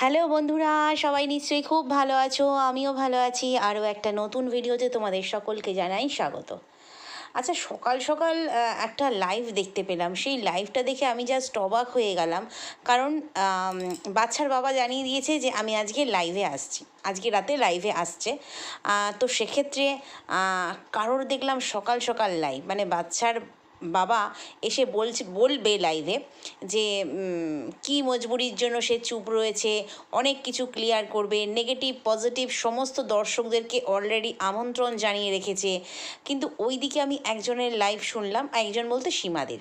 Hello বন্ধুরা, সবাই নিশ্চয়ই খুব ভালো আছো, আমিও ভালো আছি। আরও একটা নতুন ভিডিওতে তোমাদের সকলকে জানাই স্বাগত। আচ্ছা সকাল সকাল একটা লাইভ দেখতে পেলাম। সেই লাইভটা দেখে আমি জাস্ট অবাক হয়ে গেলাম। কারণ বাচ্চার বাবা জানিয়ে দিয়েছে যে, আমি আজকে লাইভে আসছি। আজকে রাতে লাইভে আসছে। তো সেক্ষেত্রে কারোর দেখলাম সকাল সকাল লাইভ মানে বাচ্চার বাবা এসে বলছে, বলবে লাইভে যে কি মজবুরির জন্য সে চুপ রয়েছে, অনেক কিছু ক্লিয়ার করবে নেগেটিভ পজিটিভ সমস্ত দর্শকদেরকে অলরেডি আমন্ত্রণ জানিয়ে রেখেছে। কিন্তু ওই দিকে আমি একজনের লাইভ শুনলাম, একজন বলতে সীমাদের।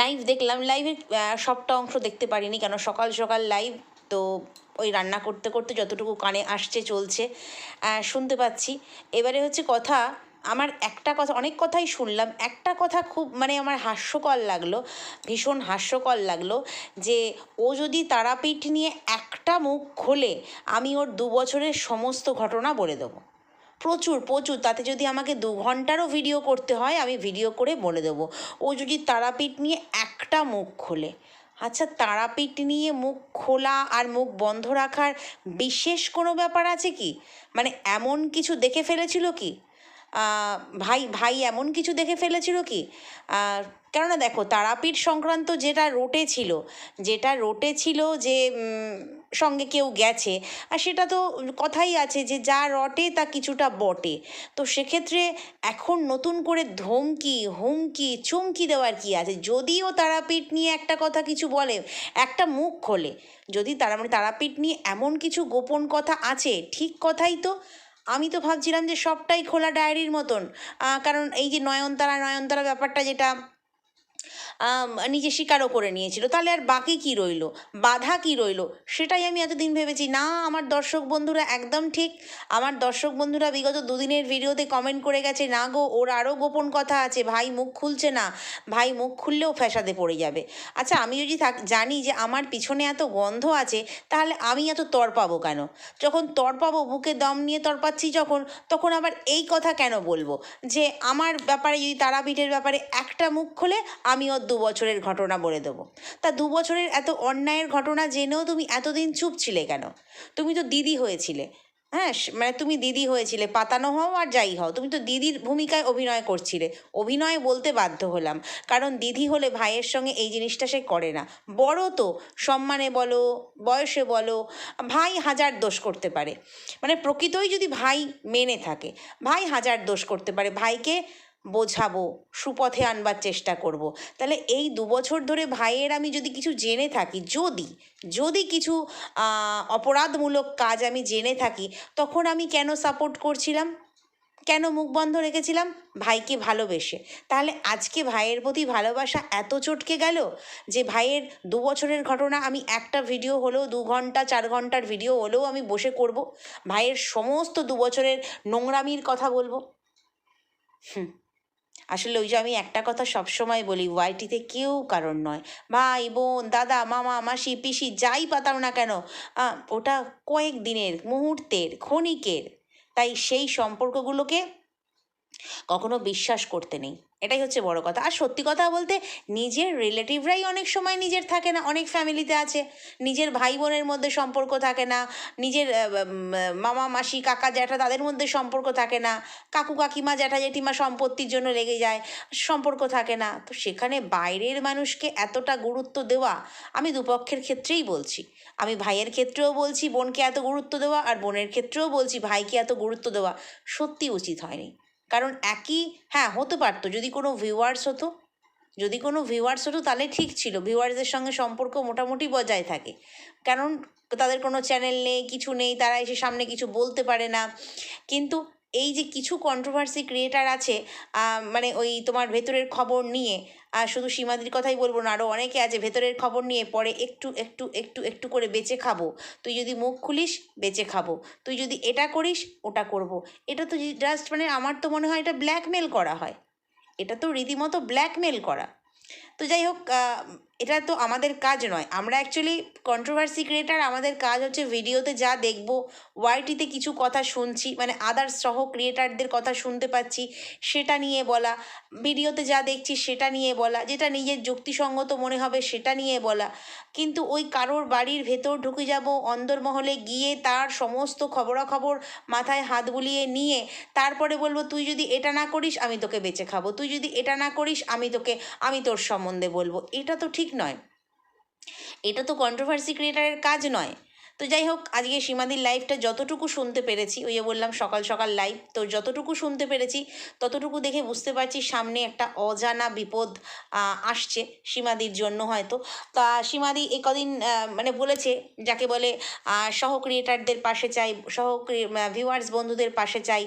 লাইভ দেখলাম লাইভের সবটা অংশ দেখতে পারিনি, কেন সকাল সকাল লাইভ তো ওই রান্না করতে করতে যতটুকু কানে আসছে, চলছে শুনতে পাচ্ছি। এবারে হচ্ছে কথা আমার একটা কথা, অনেক কথাই শুনলাম। একটা কথা খুব মানে আমার হাস্যকর লাগল, ভীষণ হাস্যকর লাগল যে, ও যদি তারাপীঠ নিয়ে একটা মুখ খোলে, আমি ওর দু বছরের সমস্ত ঘটনা বলে দেবো। প্রচুর প্রচুর। তাতে যদি আমাকে দু ঘন্টারও ভিডিও করতে হয়, আমি ভিডিও করে বলে দেবো। ও যদি তারাপীঠ নিয়ে একটা মুখ খোলে। আচ্ছা তারাপীঠ নিয়ে মুখ খোলা আর মুখ বন্ধ রাখার বিশেষ কোনো ব্যাপার আছে কি? মানে এমন কিছু দেখে ফেলেছিল কি? ভাই ভাই এমন কিছু দেখে ফেলেছিল কি? কেননা দেখো, তারাপীঠ সংক্রান্ত যেটা রোটে ছিল, যেটা রোটে ছিল যে সঙ্গে কেউ গেছে, আর সেটা তো কথাই আছে যে যা রটে তা কিছুটা বটে। তো সেক্ষেত্রে এখন নতুন করে ধমকি, হুমকি, চমকি দেওয়ার কি আছে? যদিও তারাপীঠ নিয়ে একটা কথা কিছু বলে, একটা মুখ খোলে, যদি তারা মানে তারাপীঠ নিয়ে এমন কিছু গোপন কথা আছে, ঠিক কথাই তো আমি তো ভাবছিলাম যে সবটাই খোলা ডায়েরির মতন। কারণ এই যে নয়নতারা নয়নতারা ব্যাপারটা যেটা নিজে স্বীকারও করে নিয়েছিল। তাহলে আর বাকি কি রইল? বাধা কি রইল? সেটাই আমি এতদিন ভেবেছি। না, আমার দর্শক বন্ধুরা একদম ঠিক। আমার দর্শক বন্ধুরা বিগত দুদিনের ভিডিওতে কমেন্ট করে গেছে, না গো, ওর আরও গোপন কথা আছে। ভাই মুখ খুলছে না। ভাই মুখ খুললেও ফ্যাসাদে পড়ে যাবে। আচ্ছা আমি যদি থাক, জানি যে আমার পিছনে এত গন্ধ আছে, তাহলে আমি এত তর পাবো কেন? যখন তর পাবো, বুকে দম নিয়ে তর পাচ্ছি যখন, তখন আবার এই কথা কেন বলব? যে আমার ব্যাপারে, যদি তারাপীঠের ব্যাপারে একটা মুখ খোলে আমি ওর দু বছরের ঘটনা বলে দেবো। তা দু বছরের এত অন্যায়ের ঘটনা জেনেও তুমি এতদিন চুপ ছিলে কেন? তুমি তো দিদি হয়েছিলে। হ্যাঁ মানে তুমি দিদি হয়েছিলে, পাতানো হও আর যাই হও। তুমি তো দিদির ভূমিকায় অভিনয় করছিলে। অভিনয় বলতে বাধ্য হলাম। কারণ দিদি হলে ভাইয়ের সঙ্গে এই জিনিসটা সে করে না। বড় তো, সম্মানে বলো, বয়সে বলো, ভাই হাজার দোষ করতে পারে। মানে প্রকৃতই যদি ভাই মেনে থাকে, ভাই হাজার দোষ করতে পারে, ভাইকে বোঝাবো, সুপথে আনবার চেষ্টা করব। তাহলে এই দু বছর ধরে ভাইয়ের আমি যদি কিছু জেনে থাকি, যদি যদি কিছু অপরাধমূলক কাজ আমি জেনে থাকি, তখন আমি কেন সাপোর্ট করছিলাম? কেন মুখ বন্ধ রেখেছিলাম? ভাইকে ভালোবেসে। তাহলে আজকে ভাইয়ের প্রতি ভালোবাসা এত চটকে গেল যে ভাইয়ের দু বছরের ঘটনা আমি একটা ভিডিও হলেও, দু ঘণ্টা, চার ঘণ্টার ভিডিও হলেও আমি বসে করব। ভাইয়ের সমস্ত দু বছরের নোংরামির কথা বলব। হুম। আসলে ওই যে আমি একটা কথা সবসময় বলি ওয়াইটিতে কেউ কারণ নয়। ভাই, বোন, দাদা, মামা, মাসি, পিসি, যাই পাতাও না কেন ওটা কয়েক দিনের, মুহূর্তের, ক্ষণিকের। তাই সেই সম্পর্কগুলোকে কখনো বিশ্বাস করতে নেই। এটাই হচ্ছে বড় কথা। আর সত্যি কথা বলতে নিজের রিলেটিভরাই অনেক সময় নিজের থাকে না, অনেক ফ্যামিলিতে আছে। নিজের ভাই বোনের মধ্যে সম্পর্ক থাকে না, নিজের মামা, মাসি, কাকা, জ্যাঠা তাদের মধ্যে সম্পর্ক থাকে না, কাকু, কাকিমা, জ্যাঠা, জেঠিমা সম্পত্তির জন্য লেগে যায়, সম্পর্ক থাকে না। তো সেখানে বাইরের মানুষকে এতটা গুরুত্ব দেওয়া আমি দুপক্ষের ক্ষেত্রেই বলছি। আমি ভাইয়ের ক্ষেত্রেও বলছি, বোনকে এত গুরুত্ব দেওয়া, আর বোনের ক্ষেত্রেও বলছি, ভাইকে এত গুরুত্ব দেওয়া সত্যি উচিত হয়নি। কারণ একই হ্যাঁ হতে পারতো। যদি কোনো ভিউয়ার্স হতো, যদি কোনো ভিউয়ার্স হতো, তাহলে ঠিক ছিল। ভিউয়ার্সদের সঙ্গে সম্পর্ক মোটামুটি বজায় থাকে। কারণ তাদের কোনো চ্যানেল নেই, কিছু নেই, তারা এসে সামনে কিছু বলতে পারে না। কিন্তু এই যে কিছু কন্ট্রোভার্সি ক্রিয়েটার আছে মানে ওই তোমার ভেতরের খবর নিয়ে আর শুধু সীমাদির কথাই বলব না আরও অনেকে আছে ভেতরের খবর নিয়ে পরে একটু একটু একটু একটু করে বেঁচে খাব। তুই যদি মুখ খুলিস, বেঁচে খাব। তুই যদি এটা করিস, ওটা করব। এটা তো জাস্ট মানে আমার তো মনে হয় এটা ব্ল্যাকমেল করা হয়। এটা তো রীতিমতো ব্ল্যাকমেল করা। তো যাই হোক এটা তো আমাদের কাজ নয়। আমরা অ্যাকচুয়ালি কন্ট্রোভার্সি ক্রিয়েটার আমাদের কাজ হচ্ছে ভিডিওতে যা দেখব ওয়াইটিতে কিছু কথা শুনছি মানে আদার্স সহ ক্রিয়েটারদের কথা শুনতে পাচ্ছি, সেটা নিয়ে বলা ভিডিওতে যা দেখছি সেটা নিয়ে বলা, যেটা নিজের যুক্তিসঙ্গত মনে হবে সেটা নিয়ে বলা। কিন্তু ওই কারোর বাড়ির ভেতর ঢুকে যাব, অন্দরমহলে গিয়ে তার সমস্ত খবরাখবর মাথায় হাত বুলিয়ে নিয়ে, তারপরে বলব, তুই যদি এটা না করিস, আমি তোকে বেঁচে খাব। তুই যদি এটা না করিস, আমি তোকে, আমি তোর সম্বন্ধে বলব। এটা তো ঠিক নয়। এটা তো কন্ট্রোভার্সি ক্রিয়েটারের কাজ নয়। তো যাই হোক আজকে সীমাদির লাইভটা যতটুকু শুনতে পেরেছি, ওই বললাম সকাল সকাল লাইভ তো যতটুকু শুনতে পেরেছি, ততটুকু দেখে বুঝতে পারছি সামনে একটা অজানা বিপদ আসছে সীমাদির জন্য হয়তো। তা সীমাদি এ কদিন মানে বলেছে, যাকে বলে সহ ক্রিয়েটারদের পাশে চাই সহ ভিউয়ার্স বন্ধুদের পাশে চাই।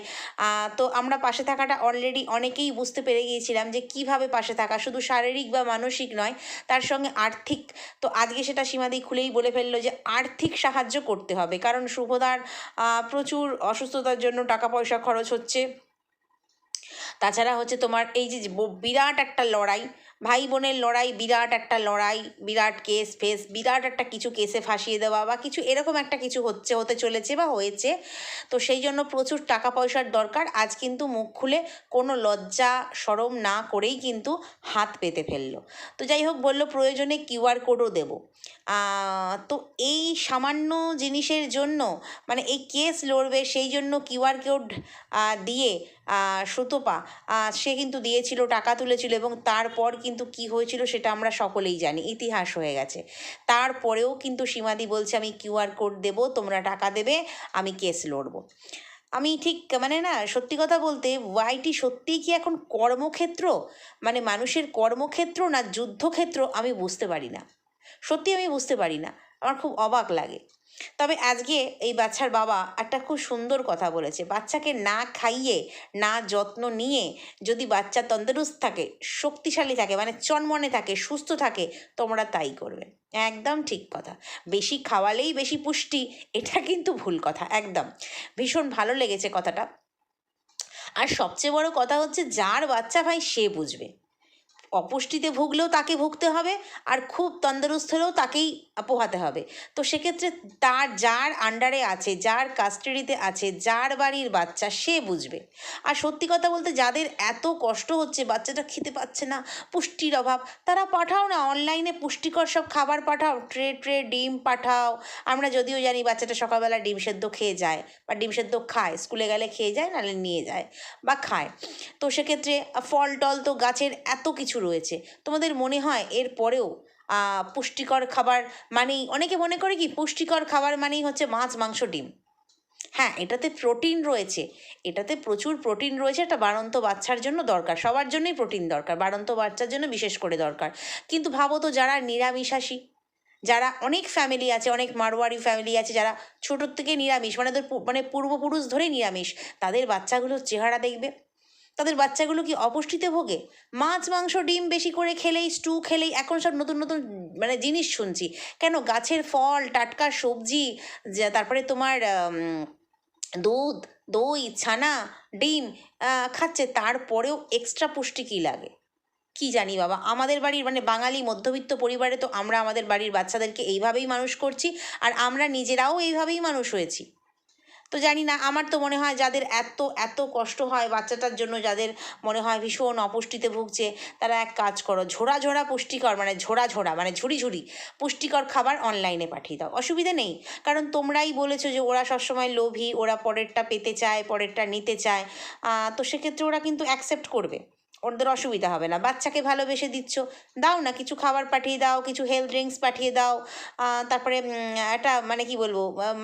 তো আমরা পাশে থাকাটা অলরেডি অনেকেই বুঝতে পেরে গিয়েছিলাম যে কীভাবে পাশে থাকা, শুধু শারীরিক বা মানসিক নয়, তার সঙ্গে আর্থিক। তো আজকে সেটা সীমাদি খুলেই বলে ফেলল যে, আর্থিক সাহায্য করতে হবে। কারণ শুভদার প্রচুর অসুস্থতার জন্য টাকা পয়সা খরচ হচ্ছে। তাছাড়া হচ্ছে তোমার এই যে বিরাট একটা লড়াই ভাই বোনের লড়াই, বিরাট একটা লড়াই, বিরাট কেস ফেস বিরাট একটা কিছু কেসে ফাঁসিয়ে দেওয়া বা কিছু এরকম একটা কিছু হচ্ছে, হতে চলেছে বা হয়েছে। তো সেই জন্য প্রচুর টাকা পয়সার দরকার। আজ কিন্তু মুখ খুলে কোনো লজ্জা, সরম না করেই কিন্তু হাত পেতে ফেলল। তো যাই হোক, বলল প্রয়োজনে কিউআর কোডও দেবো। তো এই সামান্য জিনিসের জন্য মানে এই কেস লড়বে, সেই জন্য কিউআর কোড দিয়ে সুতপা সে কিন্তু দিয়েছিল, টাকা তুলেছিল এবং তারপর কিন্তু কি হয়েছিল সেটা আমরা সকলেই জানি, ইতিহাস হয়ে গেছে। তারপরেও কিন্তু সীমাদি বলছে, আমি কিউআর কোড দেবো, তোমরা টাকা দেবে, আমি কেস লড়বো। আমি ঠিক মানে না, সত্যি কথা বলতে ওয়াইটি সত্যিই কি এখন কর্মক্ষেত্র? মানে মানুষের কর্মক্ষেত্র না যুদ্ধক্ষেত্র, আমি বুঝতে পারি না। সত্যি আমি বুঝতে পারি না। আমার খুব অবাক লাগে। তবে আজকে এই বাচ্চার বাবা একটা খুব সুন্দর কথা বলেছে। বাচ্চাকে না খাইয়ে, না যত্ন নিয়ে যদি বাচ্চা তন্দুরুস্ত থাকে, শক্তিশালী থাকে মানে চনমনে থাকে, সুস্থ থাকে, তোমরা তাই করবে। একদম ঠিক কথা। বেশি খাওয়ালেই বেশি পুষ্টি, এটা কিন্তু ভুল কথা, একদম। ভীষণ ভালো লেগেছে কথাটা। আর সবচেয়ে বড় কথা হচ্ছে, যার বাচ্চা ভাই সে বুঝবে। অপুষ্টিতে ভুগলেও তাকে ভুগতে হবে আর খুব তন্দুরুস্ত হলেও তাকেই পোহাতে হবে। তো সেক্ষেত্রে তার যার আন্ডারে আছে, যার কাস্টাডিতে আছে, যার বাড়ির বাচ্চা, সে বুঝবে। আর সত্যি কথা বলতে যাদের এত কষ্ট হচ্ছে, বাচ্চাটা খেতে পাচ্ছে না, পুষ্টির অভাব, তারা পাঠাও না অনলাইনে পুষ্টিকর সব খাবার পাঠাও ট্রে ট্রে ডিম পাঠাও। আমরা যদিও জানি বাচ্চাটা সকালবেলা ডিম সেদ্ধ খেয়ে যায় বা ডিম সেদ্ধ খায়, স্কুলে গেলে খেয়ে যায়, নাহলে নিয়ে যায় বা খায়। তো সেক্ষেত্রে ফল টল তো গাছের এত কিছু রয়েছে। তোমাদের মনে হয় এর পরেও পুষ্টিকর খাবার মানেই, অনেকে মনে করে কি পুষ্টিকর খাবার মানেই হচ্ছে মাছ, মাংস, ডিম? হ্যাঁ এটাতে প্রোটিন রয়েছে। এটাতে প্রচুর প্রোটিন রয়েছে, একটা বাড়ন্ত বাচ্চার জন্য দরকার। সবার জন্যই প্রোটিন দরকার, বাড়ন্ত বাচ্চার জন্য বিশেষ করে দরকার। কিন্তু ভাবো তো যারা নিরামিষাশী, যারা অনেক ফ্যামিলি আছে, অনেক মারোয়ারি ফ্যামিলি আছে, যারা ছোটোর থেকে নিরামিষ মানে মানে পূর্বপুরুষ ধরেই নিরামিষ, তাদের বাচ্চাগুলোর চেহারা দেখবে। তাদের বাচ্চাগুলো কি অপুষ্টিতে ভোগে? মাছ, মাংস, ডিম বেশি করে খেলেই স্টু খেলেই এখন সব নতুন নতুন মানে জিনিস শুনছি। কেন গাছের ফল, টাটকা সবজি তারপরে তোমার দুধ, দই, ছানা, ডিম খাচ্ছে, তারপরেও এক্সট্রা পুষ্টি কী লাগে? কি জানি বাবা, আমাদের বাড়ির মানে বাঙালি মধ্যবিত্ত পরিবারে তো আমরা আমাদের বাড়ির বাচ্চাদেরকে এইভাবেই মানুষ করছি, আর আমরা নিজেরাও এইভাবেই মানুষ হয়েছি। তো জানি না, আমার তো মনে হয় যাদের এত এত কষ্ট হয় বাচ্চাটার জন্য, যাদের মনে হয় ভীষণ অপুষ্টিতে ভুগছে, তারা এক কাজ করো, ঝোড়া ঝোড়া পুষ্টিকর মানে ঝোড়া ঝোড়া মানে ঝুড়ি ঝুড়ি পুষ্টিকর খাবার অনলাইনে পাঠিয়ে দাও। অসুবিধা নেই, কারণ তোমরাই বলেছ যে ওরা সবসময় লোভী, ওরা পরেরটা পেতে চায়, পরেরটা নিতে চায় তো সেক্ষেত্রে ওরা কিন্তু অ্যাকসেপ্ট করবে। ওদের অসুবিধা হবে না। বাচ্চাকে ভালোবেসে দিচ্ছ, দাও না কিছু খাবার পাঠিয়ে দাও, কিছু হেলথ ড্রিঙ্কস পাঠিয়ে দাও তারপরে একটা মানে কি বলব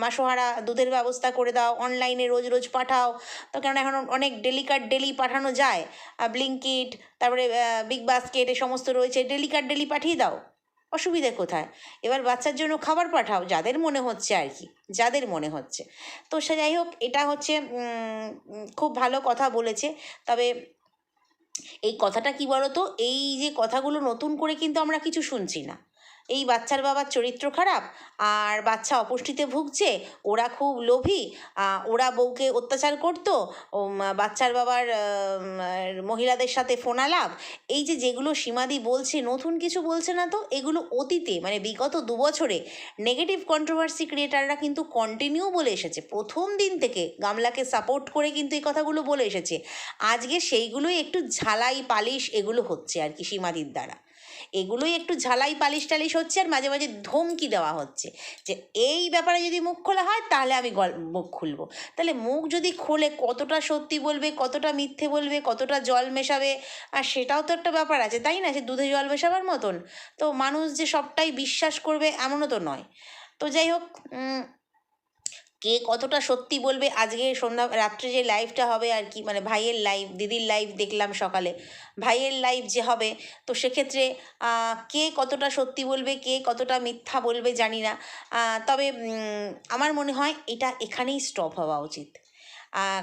মাসোহারা দুধের ব্যবস্থা করে দাও অনলাইনে রোজ রোজ পাঠাও। তো কারণ এখন অনেক ডেলিকার ডেলি পাঠানো যায় ব্লিঙ্কিট তারপরে বিগ বাস্কেট এ সমস্ত রয়েছে ডেলিকার ডেলি পাঠিয়ে দাও। অসুবিধে কোথায়? এবার বাচ্চার জন্য খাবার পাঠাও, যাদের মনে হচ্ছে আর কি, যাদের মনে হচ্ছে। তো সে যাই হোক, এটা হচ্ছে খুব ভালো কথা বলেছে। তবে এই কথাটা কি বলতো? এই যে কথাগুলো নতুন করে কিন্তু আমরা কিছু শুনছি না। এই বাচ্চার বাবার চরিত্র খারাপ আর বাচ্চা অপুষ্টিতে ভুগছে, ওরা খুব লোভী ওরা বউকে অত্যাচার করতো বাচ্চার বাবার মহিলাদের সাথে ফোনালাপ, এই যে যেগুলো সীমাদি বলছে, নতুন কিছু বলছে না তো, এগুলো অতীতে মানে বিগত দু বছরে নেগেটিভ কন্ট্রোভার্সি ক্রিয়েটাররা কিন্তু কন্টিনিউ বলে এসেছে। প্রথম দিন থেকে গামলাকে সাপোর্ট করে কিন্তু এই কথাগুলো বলে এসেছে। আজকে সেইগুলোই একটু ঝালাই পালিশ এগুলো হচ্ছে আর কি সীমাদির দ্বারা। এগুলোই একটু ঝালাই পালিশ টালিশ হচ্ছে আর মাঝে মাঝে ধমকি দেওয়া হচ্ছে। যে এই ব্যাপারে যদি মুখ খোলা হয় তাহলে আমি গল মুখ খুলবো। তাহলে মুখ যদি খোলে কতটা সত্যি বলবে, কতটা মিথ্যে বলবে, কতটা জল মেশাবে? আর সেটাও তো একটা ব্যাপার আছে, তাই না? যে দুধে জল মেশাবার মতন। তো মানুষ যে সবটাই বিশ্বাস করবে এমনও তো নয়। তো যাই হোক কে কতটা সত্যি বলবে? আজকে সন্ধ্যা, রাত্রে যে লাইভটা হবে আর কি মানে ভাইয়ের লাইভ দিদির লাইভ দেখলাম সকালে। ভাইয়ের লাইভ যে হবে, তো সেক্ষেত্রে কে কতটা সত্যি বলবে, কে কতটা মিথ্যা বলবে জানি না। তবে আমার মনে হয় এটা এখানেই স্টপ হওয়া উচিত।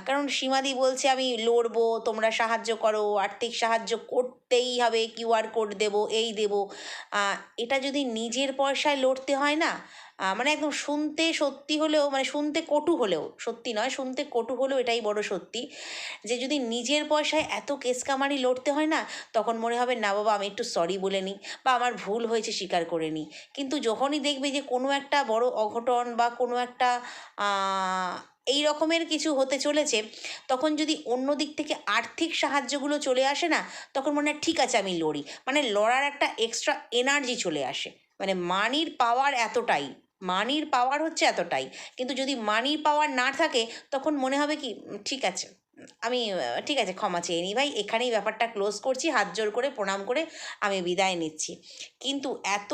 কারণ সীমাদি বলছে, আমি লড়বো, তোমরা সাহায্য করো, আর্থিক সাহায্য করতেই হবে কিউআর কোড দেবো, এই দেবো। এটা যদি নিজের পয়সায় লড়তে হয় না মানে একদম শুনতে সত্যি হলেও মানে শুনতে কটু হলেও, সত্যি নয়, শুনতে কটু হলেও এটাই বড় সত্যি, যে যদি নিজের পয়সায় এত কেস কামারি লড়তে হয় না, তখন মনে হবে, না বাবা, আমি একটু সরি বলে নিই বা আমার ভুল হয়েছে, স্বীকার করে নিই। কিন্তু যখনই দেখবে যে কোনো একটা বড় অঘটন বা কোনো একটা এই রকমের কিছু হতে চলেছে, তখন যদি অন্য দিক থেকে আর্থিক সাহায্যগুলো চলে আসে না, তখন মনে হয় ঠিক আছে আমি লড়ি। মানে লড়ার একটা এক্সট্রা এনার্জি চলে আসে। মানে মানির পাওয়ার এতটাই মানির পাওয়ার হচ্ছে এতটাই। কিন্তু যদি মানির পাওয়ার না থাকে, তখন মনে হবে কি ঠিক আছে, আমি ঠিক আছে, ক্ষমা চেয়ে নিই, ভাই, এখানেই ব্যাপারটা ক্লোজ করছি, হাত জোর করে, প্রণাম করে আমি বিদায় নিচ্ছি। কিন্তু এত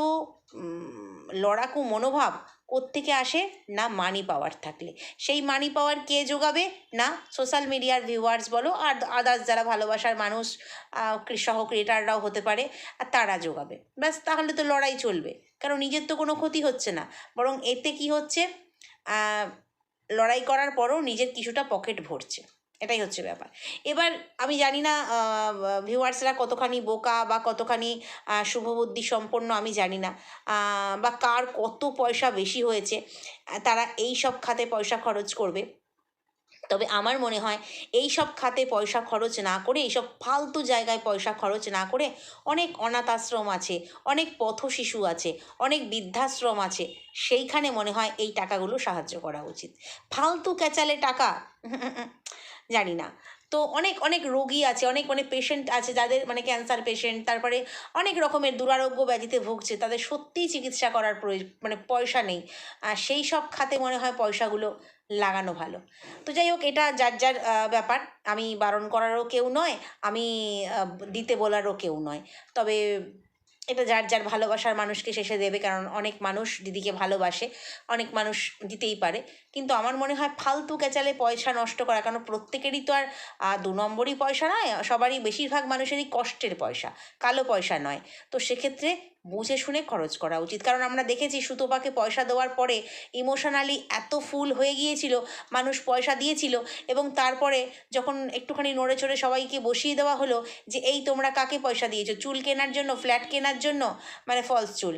লড়াকু মনোভাব কোত্থেকে আসে? না মানি পাওয়ার থাকলে। সেই মানি পাওয়ার কে যোগাবে? না সোশ্যাল মিডিয়ার ভিউয়ার্স বলো, আর আদার্স যারা ভালোবাসার মানুষ সহ ক্রিয়েটাররাও হতে পারে, আর তারা যোগাবে। ব্যাস, তাহলে তো লড়াই চলবে। কারণ নিজের তো কোনো ক্ষতি হচ্ছে না। বরং এতে কি হচ্ছে? লড়াই করার পরও নিজের কিছুটা পকেট ভরছে। এটাই হচ্ছে ব্যাপার। এবার আমি জানি না ভিউয়ার্সরা কতখানি বোকা বা কতখানি শুভবুদ্ধি সম্পন্ন আমি জানি না। বা কার কত পয়সা বেশি হয়েছে, তারা এই সব খাতে পয়সা খরচ করবে। তবে আমার মনে হয়, এই সব খাতে পয়সা খরচ না করে এইসব ফালতু জায়গায় পয়সা খরচ না করে অনেক অনাথ আশ্রম আছে, অনেক পথ শিশু আছে, অনেক বৃদ্ধাশ্রম আছে, সেইখানে মনে হয় এই টাকাগুলো সাহায্য করা উচিত। ফালতু ক্যাচালে টাকা জানি না। তো অনেক অনেক রোগী আছে, অনেক অনেক পেশেন্ট আছে যাদের মানে ক্যান্সার পেশেন্ট তারপরে অনেক রকমের দুরারোগ্য ব্যাধিতে ভুগছে, তাদের সত্যিই চিকিৎসা করার মানে পয়সা নেই। আর সেই সব খাতে মনে হয় পয়সাগুলো লাগানো ভালো। তো যাই হোক, এটা যার যার ব্যাপার, আমি বারণ করারও কেউ নয়, আমি দিতে বলারও কেউ নয়। তবে এটা যার যার ভালোবাসার মানুষকে শেষে দেবে, কারণ অনেক মানুষ দিদিকে ভালোবাসে, অনেক মানুষ দিতেই পারে। কিন্তু আমার মনে হয় ফালতু ক্যাচালে পয়সা নষ্ট করা, কারণ প্রত্যেকেরই তো আর দু নম্বরই পয়সা নয় সবারই বেশিরভাগ মানুষেরই কষ্টের পয়সা, কালো পয়সা নয়। তো সেক্ষেত্রে বুঝে শুনে খরচ করা উচিত। কারণ আমরা দেখেছি সুতোপাকে পয়সা দেওয়ার পরে ইমোশনালি এত ফুল হয়ে গিয়েছিল, মানুষ পয়সা দিয়েছিল এবং তারপরে যখন একটুখানি নড়ে চড়ে সবাইকে বসিয়ে দেওয়া হলো যে, এই তোমরা কাকে পয়সা দিয়েছ? চুল কেনার জন্য, ফ্ল্যাট কেনার জন্য? মানে ফলস চুল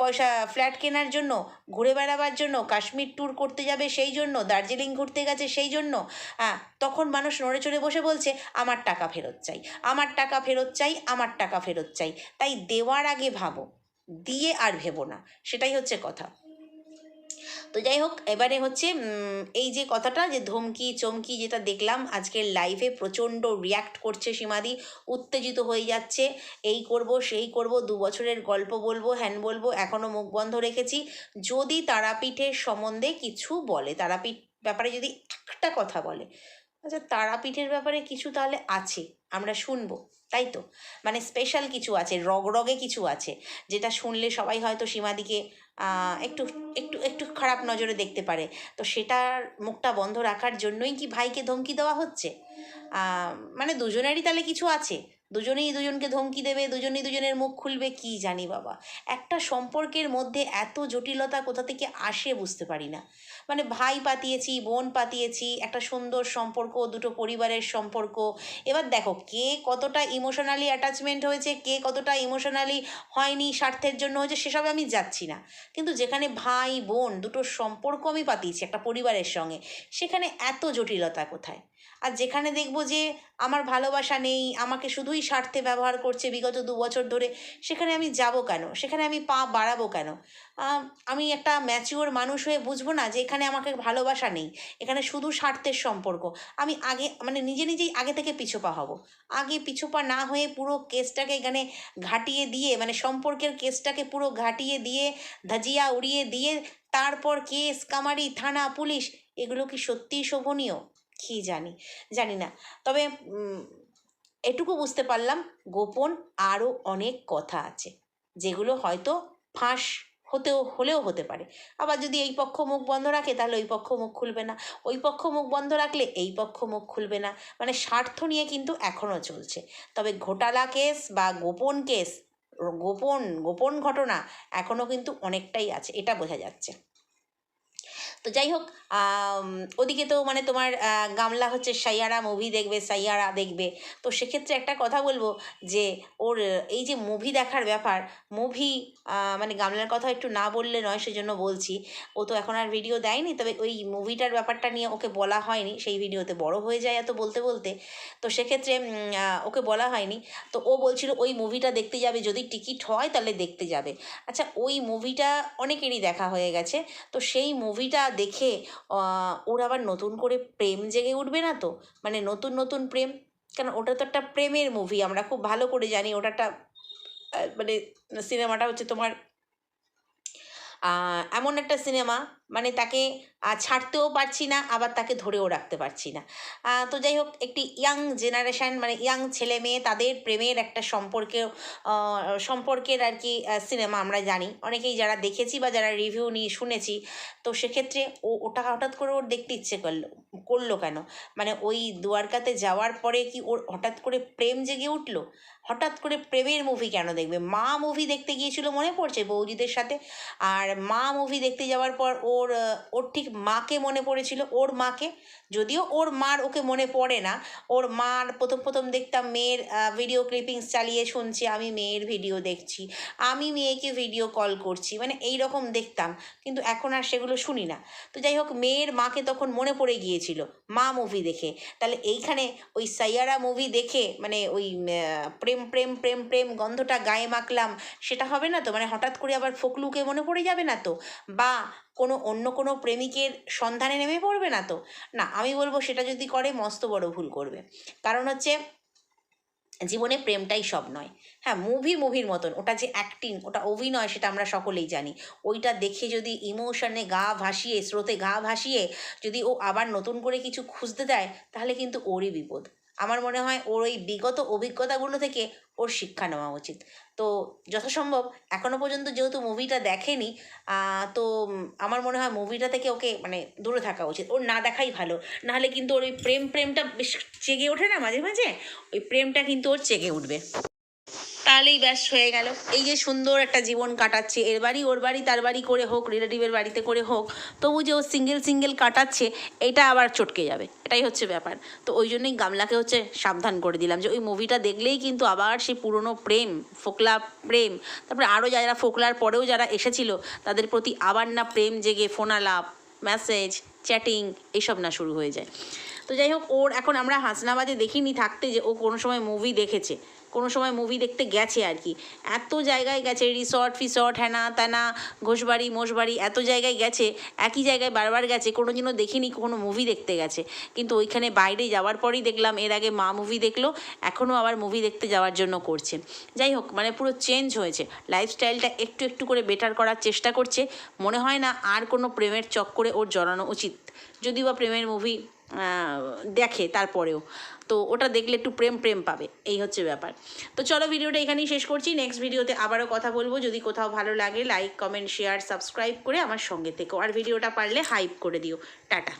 পয়সা, ফ্ল্যাট কেনার জন্য, ঘুরে বেড়াবার জন্য, কাশ্মীর ট্যুর করতে যাবে সেই জন্য দার্জিলিং ঘুরতে গেছে সেই জন্য হ্যাঁ তখন মানুষ নড়ে চড়ে বসে বলছে, আমার টাকা ফেরত চাই, আমার টাকা ফেরত চাই, আমার টাকা ফেরত চাই। তাই দেওয়ার আগে ভাবো, দিয়ে আর ভেবো না, সেটাই হচ্ছে কথা। তো যাই হোক, এবারে হচ্ছে এই যে কথাটা যে ধমকি, চমকি যেটা দেখলাম আজকের লাইভে প্রচণ্ড রিয়াক্ট করছে সীমাদি, উত্তেজিত হয়ে যাচ্ছে। এই করব, সেই করব, দু বছরের গল্প বলব, হ্যান বলব এখনও মুখ বন্ধ রেখেছি। যদি তারাপীঠের সম্বন্ধে কিছু বলে, তারাপীঠ ব্যাপারে যদি একটা কথা বলে আচ্ছা তারাপীঠের ব্যাপারে কিছু তাহলে আছে, আমরা শুনব, তাই তো? মানে স্পেশাল কিছু আছে, রগরগে কিছু আছে, যেটা শুনলে সবাই হয়তো সীমাদিকে একটু একটু একটু খারাপ নজরে দেখতে পারে। তো সেটার মুখটা বন্ধ রাখার জন্যই কি ভাইকে ধমকি দেওয়া হচ্ছে? মানে দুজনেরই তাহলে কিছু আছে? দুজনেই দুজনকে ধমকি দেবে, দুজনেই দুজনের মুখ খুলবে, কি জানি বাবা। একটা সম্পর্কের মধ্যে এত জটিলতা কোথা থেকে আসে বুঝতে পারি না। মানে ভাই পাতিয়েছি, বোন পাতিয়েছি, একটা সুন্দর সম্পর্ক, দুটো পরিবারের সম্পর্ক। এবার দেখো, কে কতটা ইমোশনালি অ্যাটাচমেন্ট হয়েছে, কে কতটা ইমোশনালি হয়নি, স্বার্থের জন্য হয়েছে, সেসবে আমি যাচ্ছি না। কিন্তু যেখানে ভাই, বোন, দুটো সম্পর্ক আমি পাতিয়েছি, একটা পরিবারের সঙ্গে, সেখানে এত জটিলতা কোথায়? আর যেখানে দেখব যে আমার ভালোবাসা নেই, আমাকে শুধুই স্বার্থে ব্যবহার করছে বিগত দু বছর ধরে, সেখানে আমি যাব কেন? সেখানে আমি পা বাড়াবো কেন? আমি একটা ম্যাচিওর মানুষ হয়ে বুঝব না যে এখানে আমাকে ভালোবাসা নেই, এখানে শুধু স্বার্থের সম্পর্ক। আমি আগে মানে নিজে নিজেই আগে থেকে পিছোপা হব। আগে পিছোপা না হয়ে পুরো কেসটাকে এখানে ঘাটিয়ে দিয়ে মানে সম্পর্কের কেসটাকে পুরো ঘাটিয়ে দিয়ে, ধাজিয়া উড়িয়ে দিয়ে, তারপর কেস, কামারি, থানা, পুলিশ, এগুলো কি সত্যিই শোভনীয়? কি জানি জানি না। তবে এটুকু বুঝতে পারলাম, গোপন আরও অনেক কথা আছে, যেগুলো হয়তো ফাঁস হতেও, হলেও হতে পারে। আবার যদি এই পক্ষ মুখ বন্ধ রাখে, তাহলে ওই পক্ষ মুখ খুলবে না। ওই পক্ষ মুখ বন্ধ রাখলে এই পক্ষ মুখ খুলবে না। মানে স্বার্থ নিয়ে কিন্তু এখনও চলছে। তবে ঘোটালা কেস বা গোপন কেস, গোপন গোপন ঘটনা এখনও কিন্তু অনেকটাই আছে, এটা বোঝা যাচ্ছে। তো যাই হোক ওদিকে তো মানে তোমার গামলা হচ্ছে সাইয়ারা মুভি দেখবে, সাইয়ারা দেখবে। তো সেক্ষেত্রে একটা কথা বলব যে, ওর, এই যে মুভি দেখার ব্যাপার মুভি মানে গামলার কথা একটু না বললে নয়, সেজন্য বলছি। ও তো এখন আর ভিডিও দেয়নি, তবে ওই মুভিটার ব্যাপারটা নিয়ে ওকে বলা হয়নি। সেই ভিডিওতে বড় হয়ে যায় এত বলতে বলতে। তো সেক্ষেত্রে ওকে বলা হয়নি। তো ও বলছিল, ওই মুভিটা দেখতে যাবে, যদি টিকিট হয় তাহলে দেখতে যাবে। আচ্ছা ওই মুভিটা অনেকেরই দেখা হয়ে গেছে। তো সেই মুভিটা দেখে ওর আবার নতুন করে প্রেম জেগে উঠবে না তো? মানে নতুন নতুন প্রেম? কেন ওটা তো একটা প্রেমের মুভি আমরা খুব ভালো করে জানি ওটা একটা মানে সিনেমাটা হচ্ছে তোমার এমন একটা সিনেমা মানে তাকে ছাড়তেও পারছি না, আবার তাকে ধরেও রাখতে পারছি না। তো যাই হোক, একটি ইয়াং জেনারেশান মানে ইয়াং ছেলে মেয়ে, তাদের প্রেমের একটা সম্পর্কে সম্পর্কের আর কি সিনেমা আমরা জানি। অনেকেই যারা দেখেছি বা যারা রিভিউ নিয়ে শুনেছি, তো সেক্ষেত্রে ও, ওটা হঠাৎ করে ওর দেখতে ইচ্ছে করল করল কেন? মানে ওই দুয়ারকাতে যাওয়ার পরে কি ওর হঠাৎ করে প্রেম জেগে উঠল? হঠাৎ করে প্রেমের মুভি কেন দেখবে? মা মুভি দেখতে গিয়েছিল মনে পড়ছে বৌদিদের সাথে? আর মা মুভি দেখতে যাওয়ার পর ওর ওর ঠিক মাকে মনে পড়েছিল, ওর মাকে। যদিও ওর মার ওকে মনে পড়ে না, ওর মার প্রথম প্রথম দেখতাম মেয়ের ভিডিও ক্লিপিংস চালিয়ে শুনছি, আমি মেয়ের ভিডিও দেখছি, আমি মেয়েকে ভিডিও কল করছি মানে এই রকম দেখতাম, কিন্তু এখন আর সেগুলো শুনি না। তো যাই হোক, মেয়ের মাকে তখন মনে পড়ে গিয়েছিল, মা মুভি দেখে। তাহলে এইখানে ওই সাইয়ারা মুভি দেখে মানে ওই প্রেম প্রেম প্রেম প্রেম গন্ধটা গায়ে মাখলাম, সেটা হবে না তো? মানে হঠাৎ করে আবার ফকলুকে মনে পড়ে যাবে না তো? বা কোনো অন্য কোনো প্রেমিকের সন্ধানে নেমে পড়বে না তো? না, আমি বলব সেটা যদি করে, মস্ত বড় ভুল করবে। কারণ হচ্ছে, জীবনে প্রেমটাই সব নয়। হ্যাঁ মুভি মুভির মতন, ওটা যে অ্যাক্টিং ওটা অভিনয় সেটা আমরা সকলেই জানি। ওইটা দেখে যদি ইমোশনে গা ভাসিয়ে, স্রোতে গা ভাসিয়ে যদি ও আবার নতুন করে কিছু খুঁজতে দেয়, তাহলে কিন্তু ওরই বিপদ। আমার মনে হয় ওর ওই বিগত অভিজ্ঞতাগুলো থেকে ওর শিক্ষা নেওয়া উচিত। তো যথাসম্ভব এখনও পর্যন্ত যেহেতু মুভিটা দেখেনি তো আমার মনে হয় মুভিটা থেকে ওকে মানে দূরে থাকা উচিত। ওর না দেখাই ভালো, নাহলে কিন্তু ওর ওই প্রেম, প্রেমটা বেশ চেগে ওঠে না মাঝে মাঝে? ওই প্রেমটা কিন্তু ওর চেগে উঠবে। তাহলেই ব্যাস হয়ে গেল। এই যে সুন্দর একটা জীবন কাটাচ্ছে, এর বাড়ি ওর বাড়ি, তার বাড়ি করে হোক রিলেটিভের বাড়িতে করে হোক, তবু যে ও সিঙ্গেল সিঙ্গেল কাটাচ্ছে, এটা আবার চটকে যাবে। এটাই হচ্ছে ব্যাপার। তো ওই জন্যই গামলাকে হচ্ছে সাবধান করে দিলাম যে ওই মুভিটা দেখলেই কিন্তু আবার সেই পুরনো প্রেম, ফোকলা প্রেম, তারপরে আরও যারা ফোকলার পরেও যারা এসেছিল, তাদের প্রতি আবার না প্রেম জেগে ফোন আলাপ মেসেজ চ্যাটিং এইসব না শুরু হয়ে যায়। তো যাই হোক, ওর এখন আমরা হাসনাবাদে দেখিনি থাকতে যে ও কোনো সময় মুভি দেখেছে। কোনো সময় মুভি দেখতে গেছে আর কি। এত জায়গায় গেছে রিসর্ট ফিসর্ট হ্যানা ত্যানা ঘোষবাড়ি, মোষবাড়ি, এত জায়গায় গেছে, একই জায়গায় বারবার গেছে কোনো দিনও দেখিনি, কোনো মুভি দেখতে গেছে। কিন্তু ওইখানে বাইরে যাওয়ার পরেই দেখলাম, এর আগে মা মুভি দেখল এখনও আবার মুভি দেখতে যাওয়ার জন্য করছে। যাই হোক মানে পুরো চেঞ্জ হয়েছে। লাইফস্টাইলটা একটু একটু করে বেটার করার চেষ্টা করছে। মনে হয় না আর কোনো প্রেমের চক্করে ওর জড়ানো উচিত। যদিও বা প্রেমের মুভি দেখে তারপরেও। তো ওটা দেখলে একটু প্রেম প্রেম পাবে। এই হচ্ছে ব্যাপার। তো চলো ভিডিওটা এখানেই শেষ করছি। নেক্সট ভিডিওতে আবারও কথা বলব। যদি কোথাও ভালো লাগে লাইক কমেন্ট শেয়ার সাবস্ক্রাইব করে আমার সঙ্গে থেকো। আর ভিডিওটা পারলে হাইপ করে দিও। টাটা।